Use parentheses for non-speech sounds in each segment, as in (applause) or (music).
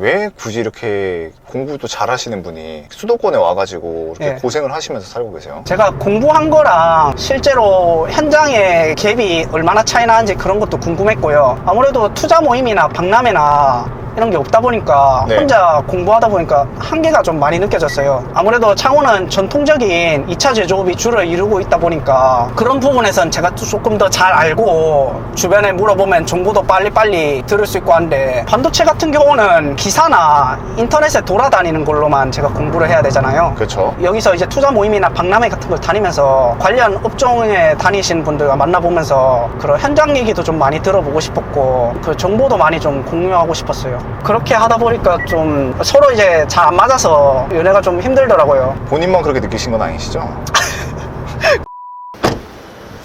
왜 굳이 이렇게 공부도 잘하시는 분이 수도권에 와가지고 이렇게 네. 고생을 하시면서 살고 계세요? 제가 공부한 거랑 실제로 현장의 갭이 얼마나 차이 나는지 그런 것도 궁금했고요. 아무래도 투자 모임이나 박람회나 이런 게 없다 보니까 네. 혼자 공부하다 보니까 한계가 좀 많이 느껴졌어요. 아무래도 창호는 전통적인 2차 제조업이 주를 이루고 있다 보니까 그런 부분에선 제가 또 조금 더 잘 알고 주변에 물어보면 정보도 빨리빨리 들을 수 있고 한데 반도체 같은 경우는 기사나 인터넷에 돌아다니는 걸로만 제가 공부를 해야 되잖아요. 그렇죠. 여기서 이제 투자 모임이나 박람회 같은 걸 다니면서 관련 업종에 다니시는 분들과 만나보면서 그런 현장 얘기도 좀 많이 들어보고 싶었고 그 정보도 많이 좀 공유하고 싶었어요. 그렇게 하다 보니까 좀 서로 이제 잘 안 맞아서 연애가 좀 힘들더라고요. 본인만 그렇게 느끼신 건 아니시죠? (laughs)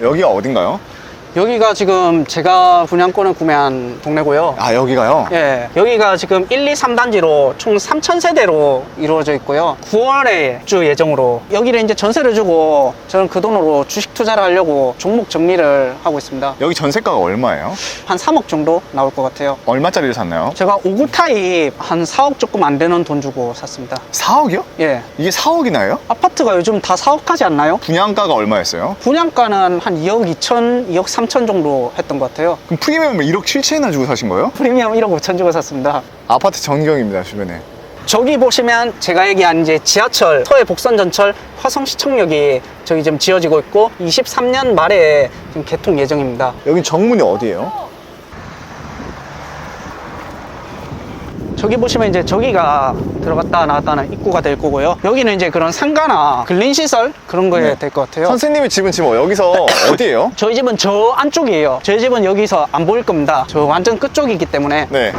여기가 어딘가요? 여기가 지금 제가 분양권을 구매한 동네고요. 아 여기가요? 예, 여기가 지금 1, 2, 3단지로 총 3,000세대로 이루어져 있고요. 9월에 주 예정으로 여기를 이제 전세를 주고 저는 그 돈으로 주식 투자를 하려고 종목 정리를 하고 있습니다. 여기 전세가가 얼마예요? 한 3억 정도 나올 것 같아요. 얼마짜리를 샀나요? 제가 5구 타입 한 4억 조금 안 되는 돈 주고 샀습니다. 4억이요? 예. 이게 4억이나요? 아파트가 요즘 다 4억 하지 않나요? 분양가가 얼마였어요? 분양가는 한 2억 2천, 2억 3천 정도 했던 것 같아요. 그럼 프리미엄을 1억 7천이나 주고 사신 거예요? 프리미엄 1억 5천 주고 샀습니다. 아파트 전경입니다 주변에 저기 보시면 제가 얘기한 이제 지하철 서해 복선전철 화성시청역이 저기 지금 지어지고 있고 23년 말에 지금 개통 예정입니다. 여긴 정문이 어디예요? 저기 보시면 이제 저기가 들어갔다 나왔다는 입구가 될 거고요. 여기는 이제 그런 상가나 근린 시설 그런 거에 네. 될것 같아요. 선생님의 집은 지금 여기서 (laughs) 어디예요? 저희 집은 저 안쪽이에요. 저희 집은 여기서 안 보일 겁니다. 저 완전 끝쪽이기 때문에 네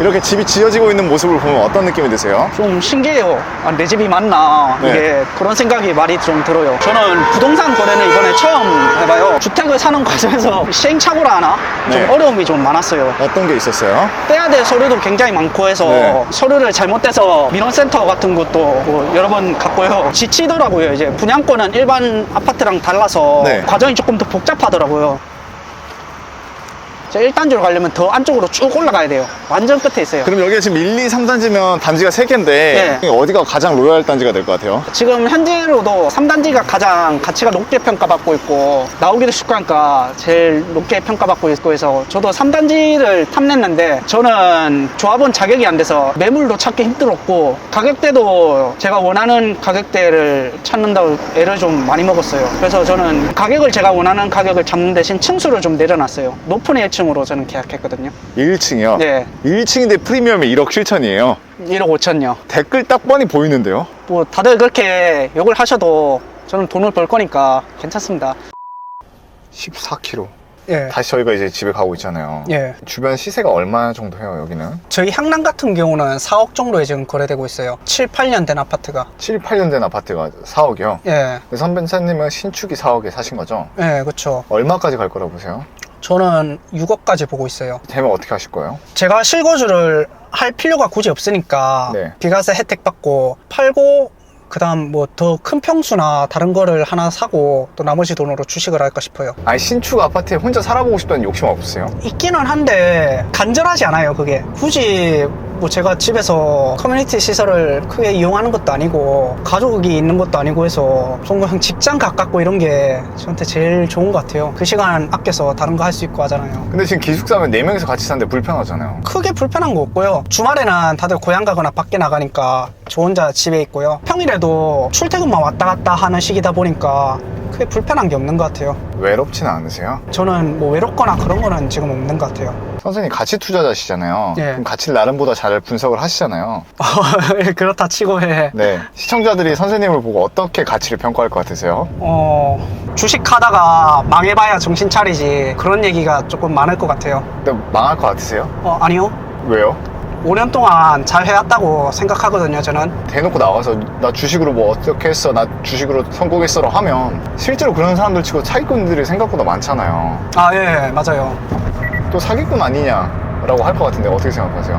이렇게 집이 지어지고 있는 모습을 보면 어떤 느낌이 드세요? 좀 신기해요. 아, 내 집이 맞나? 네. 이게 그런 생각이 많이 좀 들어요. 저는 부동산 거래는 이번에 처음 해봐요. 주택을 사는 (laughs) 과정에서 시행착오라 하나? 네. 좀 어려움이 좀 많았어요. 어떤 게 있었어요? 떼야 될 서류도 굉장히 많고 해서 네. 서류를 잘못돼서 민원센터 같은 것도 뭐 여러 번 갔고요. 지치더라고요. 이제 분양권은 일반 아파트랑 달라서 네. 과정이 조금 더 복잡하더라고요. 자, 1단지로 가려면 더 안쪽으로 쭉 올라가야 돼요. 완전 끝에 있어요. 그럼 여기가 지금 1, 2, 3단지면 단지가 3개인데 네. 어디가 가장 로얄 단지가 될 것 같아요? 지금 현재로도 3단지가 가장 가치가 높게 평가받고 있고 나오기도 쉽고 하니까 제일 높게 평가받고 있고 해서 저도 3단지를 탐냈는데 저는 조합원 자격이 안 돼서 매물도 찾기 힘들었고 가격대도 제가 원하는 가격대를 찾는다고 애를 좀 많이 먹었어요 그래서 저는 가격을 제가 원하는 가격을 잡는 대신 층수를 좀 내려놨어요 높은 1층으로 저는 계약했거든요 1층이요? 네 1층인데 프리미엄이 1억 7천이에요 1억 5천요 댓글 딱 뻔히 보이는데요? 뭐 다들 그렇게 욕을 하셔도 저는 돈을 벌 거니까 괜찮습니다 14km 예. 다시 저희가 이제 집에 가고 있잖아요 예. 주변 시세가 얼마 정도 해요 여기는? 저희 향남 같은 경우는 4억 정도에 지금 거래되고 있어요. 7, 8년 된 아파트가. 7, 8년 된 아파트가 4억이요? 예. 선배사님은 신축이 4억에 사신 거죠? 예, 그쵸. 얼마까지 갈 거라고 보세요? 저는 6억까지 보고 있어요. 되면 어떻게 하실 거예요? 제가 실거주를 할 필요가 굳이 없으니까 네. 비과세 혜택 받고 팔고 그다음 뭐 더 큰 평수나 다른 거를 하나 사고 또 나머지 돈으로 주식을 할까 싶어요. 아니 신축 아파트에 혼자 살아보고 싶다는 욕심 없으세요? 있기는 한데 간절하지 않아요 그게 굳이 뭐 제가 집에서 커뮤니티 시설을 크게 이용하는 것도 아니고 가족이 있는 것도 아니고 해서 좀 그냥 직장 가깝고 이런 게 저한테 제일 좋은 것 같아요. 그 시간 아껴서 다른 거 할 수 있고 하잖아요. 근데 지금 기숙사면 4명이서 같이 사는데 불편하잖아요. 크게 불편한 거 없고요. 주말에는 다들 고향 가거나 밖에 나가니까 저 혼자 집에 있고요. 평일에도 출퇴근만 왔다 갔다 하는 시기다 보니까 크게 불편한 게 없는 것 같아요. 외롭지는 않으세요? 저는 뭐 외롭거나 그런 거는 지금 없는 것 같아요 선생님 가치 투자자시잖아요 예. 그럼 가치를 나름보다 잘 분석을 하시잖아요 (laughs) 그렇다 치고 해 네 시청자들이 선생님을 보고 어떻게 가치를 평가할 것 같으세요? 어, 주식하다가 망해봐야 정신 차리지. 그런 얘기가 조금 많을 것 같아요. 근데 망할 것 같으세요? 어, 아니요. 왜요? 5년 동안 잘 해왔다고 생각하거든요, 저는. 대놓고 나와서 나 주식으로 뭐 어떻게 했어 나 주식으로 성공했어라 하면 실제로 그런 사람들 치고 사기꾼들이 생각보다 많잖아요 아, 예, 맞아요. 또 사기꾼 아니냐 라고 할 것 같은데 어떻게 생각하세요?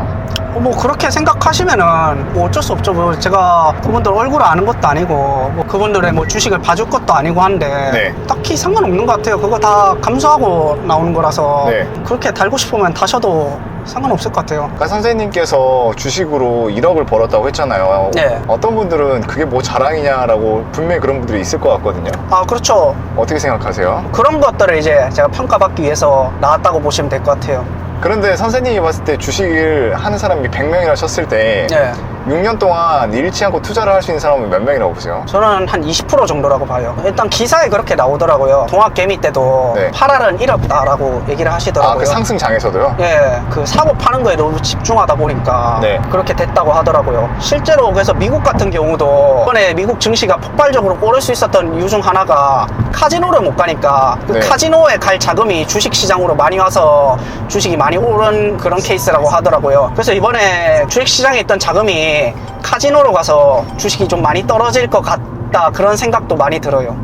어, 뭐, 그렇게 생각하시면은 뭐 어쩔 수 없죠. 뭐 제가 그분들 얼굴을 아는 것도 아니고, 뭐 그분들의 뭐 주식을 봐줄 것도 아니고 한데, 네. 딱히 상관없는 것 같아요. 그거 다 감수하고 나오는 거라서, 네. 그렇게 달고 싶으면 다셔도 상관없을 것 같아요. 아까 선생님께서 주식으로 1억을 벌었다고 했잖아요. 네. 어떤 분들은 그게 뭐 자랑이냐라고 분명히 그런 분들이 있을 것 같거든요. 아, 그렇죠. 어떻게 생각하세요? 그런 것들을 이제 제가 평가받기 위해서 나왔다고 보시면 될 것 같아요. 그런데 선생님이 봤을 때 주식을 하는 사람이 100명이라 쳤을 때 네. 6년 동안 잃지 않고 투자를 할 수 있는 사람은 몇 명이라고 보세요? 저는 한 20% 정도라고 봐요. 일단 기사에 그렇게 나오더라고요. 동학개미 때도 네. 8알은 잃었다라고 얘기를 하시더라고요. 아, 그 상승장에서도요? 예, 그 사고 파는 거에 너무 집중하다 보니까 네. 그렇게 됐다고 하더라고요. 실제로 그래서 미국 같은 경우도 이번에 미국 증시가 폭발적으로 오를 수 있었던 이유 중 하나가 카지노를 못 가니까 그 네. 카지노에 갈 자금이 주식 시장으로 많이 와서 주식이 많이 오른 그런 케이스라고 하더라고요. 그래서 이번에 주식 시장에 있던 자금이 카지노로 가서 주식이 좀 많이 떨어질 것 같다 그런 생각도 많이 들어요.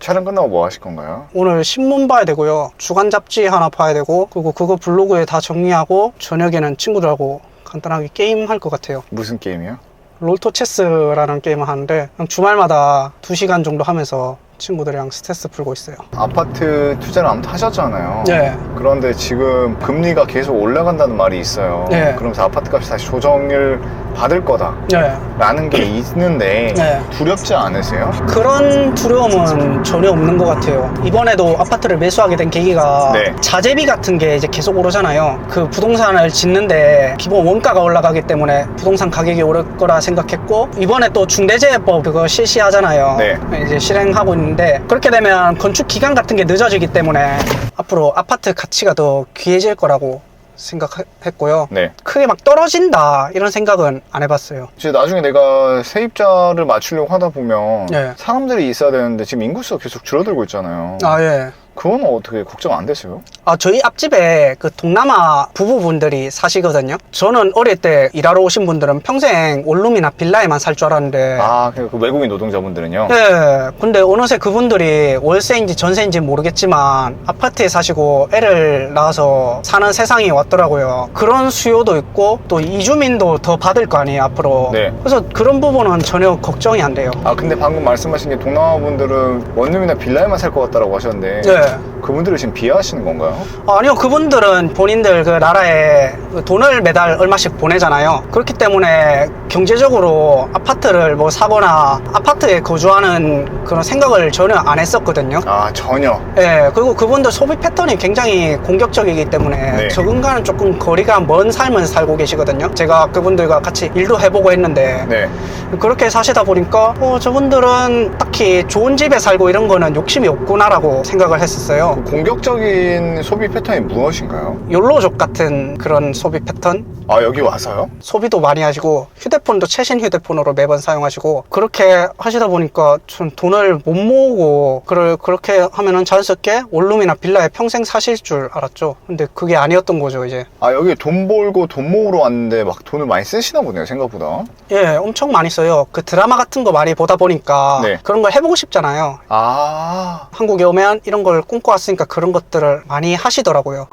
촬영 끝나고 뭐 하실 건가요? 오늘 신문 봐야 되고요. 주간 잡지 하나 봐야 되고, 그리고 그거 블로그에 다 정리하고, 저녁에는 친구들하고 간단하게 게임 할 것 같아요. 무슨 게임이요? 롤토 체스라는 게임을 하는데, 그냥 주말마다 2시간 정도 하면서 친구들이랑 스트레스 풀고 있어요. 아파트 투자를 아무튼 하셨잖아요. 네. 그런데 지금 금리가 계속 올라간다는 말이 있어요. 네. 그러면서 아파트 값이 다시 조정을 받을 거다. 네. 라는 게 있는데 네. 두렵지 않으세요? 그런 두려움은 전혀 없는 것 같아요. 이번에도 아파트를 매수하게 된 계기가 네. 자재비 같은 게 이제 계속 오르잖아요. 그 부동산을 짓는데 기본 원가가 올라가기 때문에 부동산 가격이 오를 거라 생각했고 이번에 또 중대재해법 그거 실시하잖아요. 네. 이제 실행하고 있는 데 그렇게 되면 건축 기간 같은 게 늦어지기 때문에 앞으로 아파트 가치가 더 귀해질 거라고 생각했고요. 네. 크게 막 떨어진다 이런 생각은 안 해봤어요. 이제 나중에 내가 세입자를 맞추려고 하다 보면 네. 사람들이 있어야 되는데 지금 인구수가 계속 줄어들고 있잖아요. 아 예. 그건 어떻게 걱정 안 되세요? 아, 저희 앞집에 그 동남아 부부분들이 사시거든요. 저는 어릴 때 일하러 오신 분들은 평생 원룸이나 빌라에만 살 줄 알았는데. 아, 그 외국인 노동자분들은요? 예. 근데 어느새 그분들이 월세인지 전세인지 모르겠지만 아파트에 사시고 애를 낳아서 사는 세상이 왔더라고요. 그런 수요도 있고 또 이주민도 더 받을 거 아니에요, 앞으로. 네. 그래서 그런 부분은 전혀 걱정이 안 돼요. 아, 근데 방금 말씀하신 게 동남아 분들은 원룸이나 빌라에만 살 것 같다라고 하셨는데 네. 그분들을 지금 비하하시는 건가요? 아니요, 그분들은 본인들 그 나라에 그 돈을 매달 얼마씩 보내잖아요. 그렇기 때문에 경제적으로 아파트를 뭐 사거나 아파트에 거주하는 그런 생각을 전혀 안 했었거든요. 아, 전혀. 예, 그리고 그분들 소비 패턴이 굉장히 공격적이기 때문에 네. 적응과는 조금 거리가 먼 삶을 살고 계시거든요. 제가 그분들과 같이 일도 해보고 했는데 네. 그렇게 사시다 보니까 어, 저분들은 딱히 좋은 집에 살고 이런 거는 욕심이 없구나라고 생각을 했었어요. 그 공격적인 소비 패턴이 무엇인가요? 욜로족 같은 그런 소비 패턴? 아, 여기 와서요? 소비도 많이 하시고 휴대폰도 최신 휴대폰으로 매번 사용하시고 그렇게 하시다 보니까 전 돈을 못 모으고 그를 그렇게 하면은 자연스럽게 원룸이나 빌라에 평생 사실 줄 알았죠. 근데 그게 아니었던 거죠, 이제. 아, 여기 돈 벌고 돈 모으러 왔는데 막 돈을 많이 쓰시나 보네요, 생각보다. 예, 엄청 많이 써요. 그 드라마 같은 거 많이 보다 보니까 네. 그런 걸 해보고 싶잖아요. 아, 한국에 오면 이런 걸 꿈꿔왔으니까 그런 것들을 많이 하시더라고요.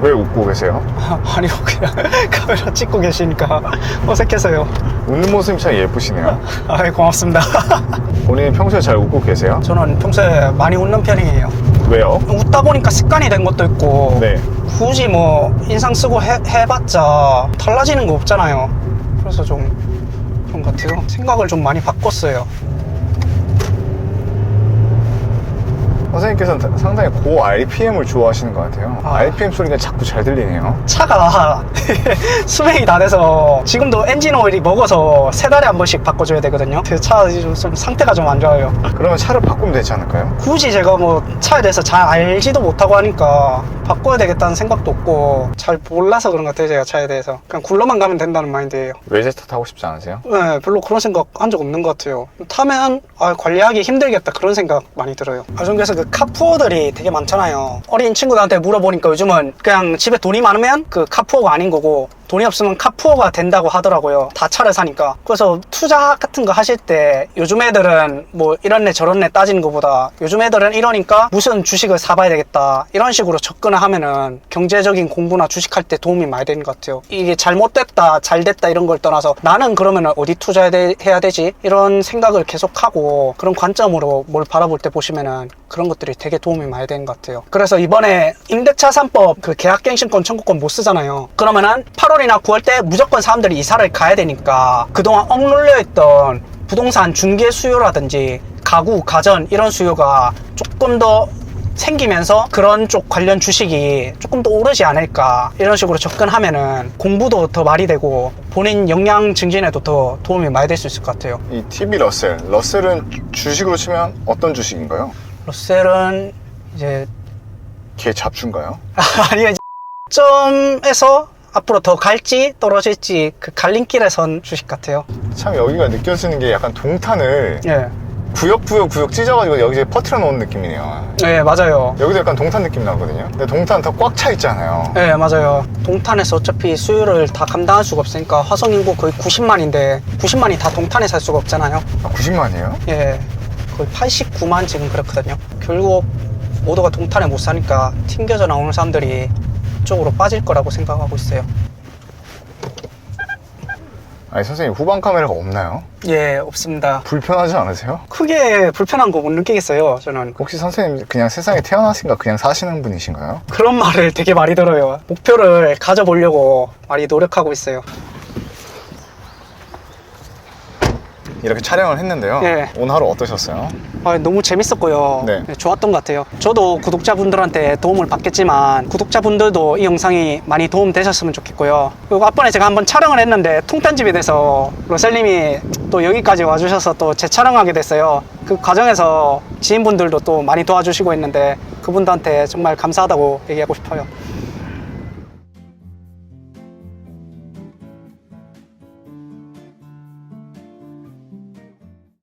왜 웃고 계세요? 아니요, 그냥 (laughs) 카메라 찍고 계시니까 어색해서요. 웃는 모습이 참 예쁘시네요. 아이, 고맙습니다. (laughs) 본인이 평소에 잘 웃고 계세요? 저는 평소에 많이 웃는 편이에요. 왜요? 웃다 보니까 습관이 된 것도 있고 네. 굳이 뭐 인상 쓰고 해, 해봤자 달라지는 거 없잖아요. 그래서 좀 그런 것 같아요. 생각을 좀 많이 바꿨어요. 선생님께서는 다- 상당히 고 RPM을 좋아하시는 것 같아요. 아. RPM 소리가 자꾸 잘 들리네요. 차가 (laughs) 수명이 다 돼서 지금도 엔진 오일이 먹어서 세 달에 한 번씩 바꿔줘야 되거든요. 그 차 좀, 좀 상태가 좀 안 좋아요. 그러면 차를 바꾸면 되지 않을까요? 굳이 제가 뭐 차에 대해서 잘 알지도 못하고 하니까 바꿔야 되겠다는 생각도 없고 잘 몰라서 그런 것 같아요. 제가 차에 대해서 그냥 굴러만 가면 된다는 마인드예요. 외제차 타고 싶지 않으세요? 네, 별로 그런 생각 한 적 없는 것 같아요. 타면 아, 관리하기 힘들겠다 그런 생각 많이 들어요. 요즘 그래서 그 카푸어들이 되게 많잖아요. 어린 친구들한테 물어보니까 요즘은 그냥 집에 돈이 많으면 그 카푸어가 아닌 거고 돈이 없으면 카푸어가 된다고 하더라고요. 다 차를 사니까. 그래서 투자 같은 거 하실 때 요즘 애들은 뭐 이런 애 저런 애 따지는 것보다 요즘 애들은 이러니까 무슨 주식을 사봐야 되겠다. 이런 식으로 접근을 하면은 경제적인 공부나 주식할 때 도움이 많이 되는 것 같아요. 이게 잘못됐다, 잘 됐다 이런 걸 떠나서 나는 그러면은 어디 투자해야 되지? 이런 생각을 계속 하고 그런 관점으로 뭘 바라볼 때 보시면은 그런 것들이 되게 도움이 많이 되는 것 같아요. 그래서 이번에 임대차 3법 그 계약갱신권 청구권 못 쓰잖아요. 그러면은 8월 이나 9월 때 무조건 사람들이 이사를 가야 되니까 그동안 억눌려 있던 부동산 중개 수요라든지 가구, 가전 이런 수요가 조금 더 생기면서 그런 쪽 관련 주식이 조금 더 오르지 않을까 이런 식으로 접근하면은 공부도 더 말이 되고 본인 역량 증진에도 더 도움이 많이 될 수 있을 것 같아요. 이 TV 러셀. 러셀은 주식으로 치면 어떤 주식인가요? 러셀은 이제 걔 잡주인가요? (laughs) 아니 (laughs) 점에서 앞으로 더 갈지 떨어질지 그 갈림길에 선 주식 같아요. 참 여기가 느껴지는 게 약간 동탄을 예, 구역 구역 구역 찢어가지고 여기에 퍼트려 놓은 느낌이네요. 예 맞아요. 여기도 약간 동탄 느낌 나거든요. 근데 동탄 더 꽉 차 있잖아요. 예 맞아요. 동탄에서 어차피 수요를 다 감당할 수가 없으니까 화성 인구 거의 90만인데 90만이 다 동탄에 살 수가 없잖아요. 아, 90만이에요? 예, 거의 89만 지금 그렇거든요. 결국 모두가 동탄에 못 사니까 튕겨져 나오는 사람들이 이 쪽으로 빠질 거라고 생각하고 있어요. 아니 선생님 후방 카메라가 없나요? 예, 없습니다. 불편하지 않으세요? 크게 불편한 거 못 느끼겠어요, 저는. 혹시 선생님 그냥 세상에 태어나신가 그냥 사시는 분이신가요? 그런 말을 되게 많이 들어요. 목표를 가져보려고 많이 노력하고 있어요. 이렇게 촬영을 했는데요. 예. 오늘 하루 어떠셨어요? 아, 너무 재밌었고요. 네. 네, 좋았던 것 같아요. 저도 구독자분들한테 도움을 받겠지만 구독자분들도 이 영상이 많이 도움 되셨으면 좋겠고요. 그리고 앞번에 제가 한번 촬영을 했는데 통편집이 돼서 로셀님이 또 여기까지 와주셔서 또 재촬영하게 됐어요. 그 과정에서 지인분들도 또 많이 도와주시고 있는데 그분들한테 정말 감사하다고 얘기하고 싶어요.